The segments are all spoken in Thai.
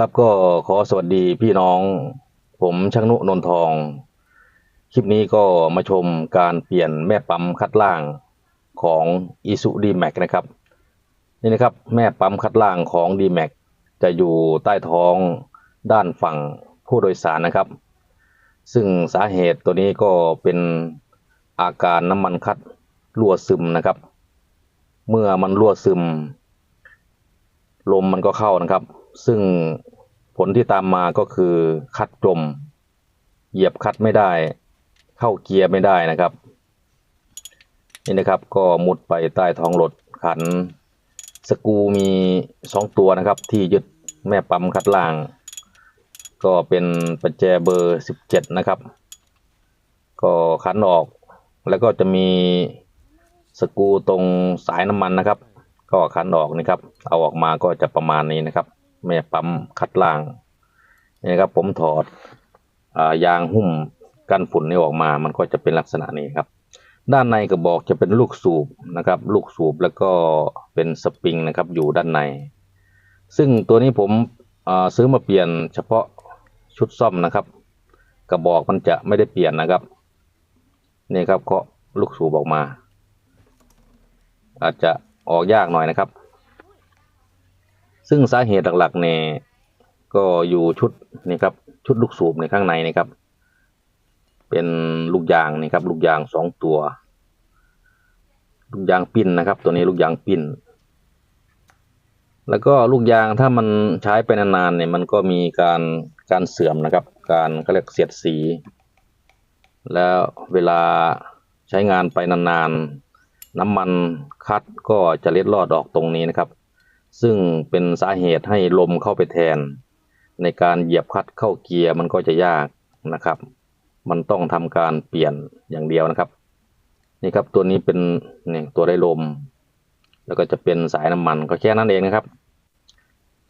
ครับก็ขอสวัสดีพี่น้อง ผมช่างนุนนทอง คลิปนี้ก็มาชมการเปลี่ยนแม่ปั๊มคัดล่างของ i s u d m a x นะครับ นี่นะครับแม่ปั๊มคัดล่างของ d m a x จะอยู่ใต้ท้องด้านฝั่งผู้โดยสารนะครับ ซึ่งสาเหตุตัวนี้ก็เป็นอาการน้ำมันคัดรั่วซึมนะครับ เมื่อมันรั่วซึม ลมมันก็เข้านะครับ ซึ่งผลที่ตามมาก็คือคัดจม เหยียบคัดไม่ได้ เข้าเกียร์ไม่ได้นะครับ นี่นะครับก็มุดไปใต้ท้องรถขัน สกูมีสองตัวนะครับ ที่ยึดแม่ปั๊มคัดล่าง ก็เป็นประแจเบอร์สิบเจ็ดนะครับ ก็ขันออกแล้วก็จะมีสกูตรงสายน้ำมันนะครับ ก็ขันออกนี่ครับ เอาออกมาก็จะประมาณนี้นะครับ แม่ปั๊มคัดล่างนี่ครับผมถอดอายางหุ้มกันฝุ่นนี่ออกมา มันก็จะเป็นลักษณะนี้ครับ ด้านในกระบอกจะเป็นลูกสูบนะครับ ลูกสูบแล้วก็เป็นสปริงนะครับอยู่ด้านใน ซึ่งตัวนี้ผมซื้อมาเปลี่ยนเฉพาะชุดซ่อมนะครับ กระบอกมันจะไม่ได้เปลี่ยนนะครับนี่ครับเคาะลูกสูบออกมา อาจจะออกยากหน่อยนะครับ ซึ่งสาเหตุหลักๆเนี่ยก็อยู่ชุดนี่ครับชุดลูกสูบในข้างในนี่ครับ เป็นลูกยางนี่ครับ ลูกยางสองตัว ลูกยางปิ้นนะครับ ตัวนี้ลูกยางปิ้น แล้วก็ลูกยางถ้ามันใช้ไปนานๆเนี่ยมันก็มีการการเสื่อมนะครับ การเขาเรียกเสียดสี แล้วเวลาใช้งานไปนานๆน้ำมันคัดก็จะเล็ดลอดออกตรงนี้นะครับ ซึ่งเป็นสาเหตุให้ลมเข้าไปแทน ในการเหยียบคัดเข้าเกียร์มันก็จะยากนะครับ มันต้องทำการเปลี่ยนอย่างเดียวนะครับ นี่ครับตัวนี้เป็นนี่ตัวได้ลม แล้วก็จะเป็นสายน้ำมันก็แค่นั้นเองนะครับ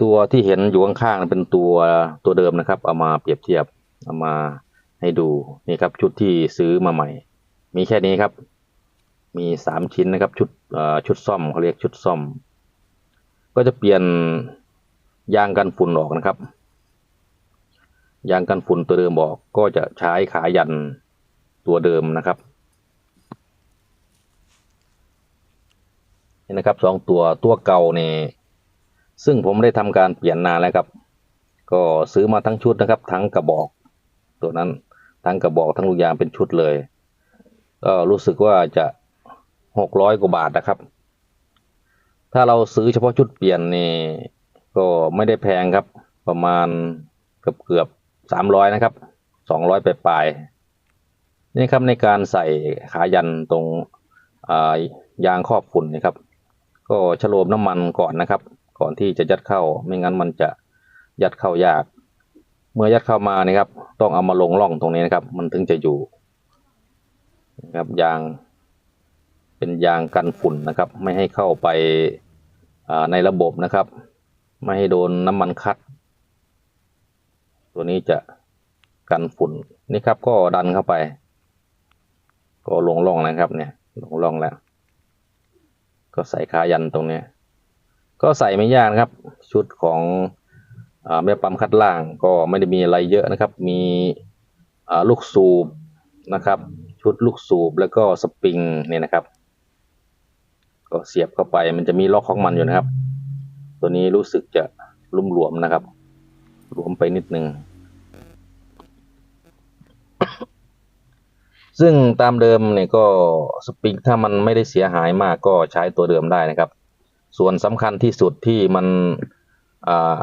ตัวที่เห็นอยู่ข้างๆเป็นตัวตัวเดิมนะครับ เอามาเปรียบเทียบเอามาให้ดูนี่ครับชุดที่ซื้อมาใหม่ มีแค่นี้ครับ มีสามชิ้นนะครับชุดเอ่อชุดซ่อมเขาเรียกชุดซ่อม ก็จะเปลี่ยนยางกันฝุ่นออกนะครับ ยางกันฝุ่นตัวเดิมออกก็จะใช้ขายันตัวเดิมนะครับนี่นะครับสองตัวตัวเก่าเนี่ยซึ่งผมได้ทำการเปลี่ยนนานแล้วครับ ก็ซื้อมาทั้งชุดนะครับ ทั้งกระบอก ตัวนั้นทั้งกระบอกทั้งลูกยางเป็นชุดเลย ก็รู้สึกว่าจะหกร้อยกว่าบาทนะครับ ถ้าเราซื้อเฉพาะชุดเปลี่ยนนี่ก็ไม่ได้แพงครับ ประมาณเกือบเกือบสามร้อยนะครับสองร้อยปลายๆนี่ครับในการใส่ขายันตรงยางครอบฝุ่นนะครับ ก็ชโลมน้ำมันก่อนนะครับ ก่อนที่จะยัดเข้าไม่งั้นมันจะยัดเข้ายาก เมื่อยัดเข้ามานะครับ ต้องเอามาลงร่องตรงนี้นะครับ มันถึงจะอยู่นะครับยาง เป็นยางกันฝุ่นนะครับ ไม่ให้เข้าไปในระบบนะครับ ไม่ให้โดนน้ำมันคัด ตัวนี้จะกันฝุ่นนี่ครับก็ดันเข้าไป ก็ลงร่องนะครับเนี่ยลงร่องแล้ว ก็ใส่ขายันตรงนี้ ก็ใส่ไม่ยากครับ ชุดของอแม่ปั๊มคัดล่างก็ไม่ได้มีอะไรเยอะนะครับ มีลูกสูบนะครับ ชุดลูกสูบแล้วก็สปริงเนี่ยนะครับ ก็เสียบเข้าไป มันจะมีล็อกของมันอยู่นะครับ ตัวนี้รู้สึกจะลุ่มหลวมนะครับหลวมไปนิดนึงซึ่งตามเดิมเนี่ยก็สปริงถ้ามันไม่ได้เสียหายมากก็ใช้ตัวเดิมได้นะครับ ส่วนสำคัญที่สุดที่มันอ่า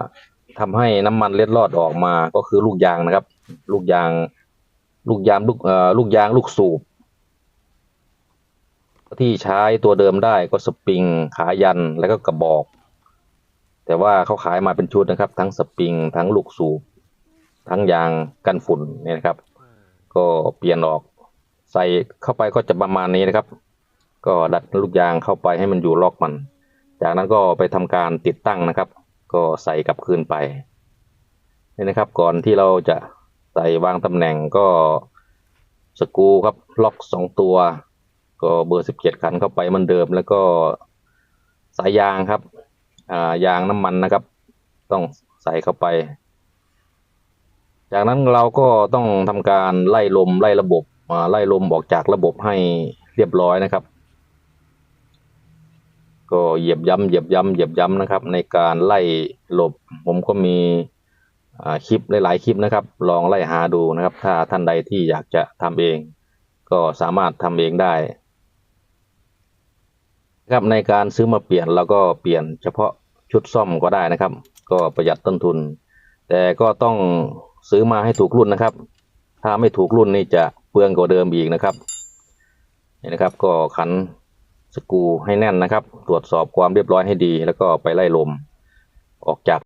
ทำให้น้ำมันเล็ดลอดออกมาก็คือลูกยางนะครับ ลูกยาง ลูกยางลูกลูกยางลูกสูบ ที่ใช้ตัวเดิมได้ก็สปริงขายันแล้วก็กระบอก แต่ว่าเขาขายมาเป็นชุดนะครับ ทั้งสปริงทั้งลูกสูบทั้งยางกันฝุ่นเนี่ยนะครับ ก็เปลี่ยนออกใส่เข้าไปก็จะประมาณนี้นะครับ ก็ดัดลูกยางเข้าไปให้มันอยู่ล็อกมัน จากนั้นก็ไปทำการติดตั้งนะครับ ก็ใส่กลับคืนไปนี่นะครับ ก่อนที่เราจะใส่วางตำแหน่งก็สกูครับล็อกสองตัว ก็เบอร์สิบเจ็ดขันเข้าไปเหมือนเดิม แล้วก็สายยางครับ อ่ายางน้ำมันนะครับ ต้องใส่เข้าไป จากนั้นเราก็ต้องทำการไล่ลมไล่ระบบอ่าไล่ลมออกจากระบบให้เรียบร้อยนะครับ ก็เหยียบย้ำเหยียบย้ำเหยียบย้ำนะครับ ในการไล่ลบผมก็มีอ่าคลิปหลายๆคลิปนะครับ ลองไล่หาดูนะครับ ถ้าท่านใดที่อยากจะทำเอง ก็สามารถทำเองได้ ครับในการซื้อมาเปลี่ยนเราก็เปลี่ยนเฉพาะชุดซ่อมก็ได้นะครับ ก็ประหยัดต้นทุน แต่ก็ต้องซื้อมาให้ถูกรุ่นนะครับ ถ้าไม่ถูกรุ่นนี่จะเปลืองกว่าเดิมอีกนะครับนี่นะครับก็ขันสกูให้แน่นนะครับ ตรวจสอบความเรียบร้อยให้ดี แล้วก็ไปไล่ลมออกจาก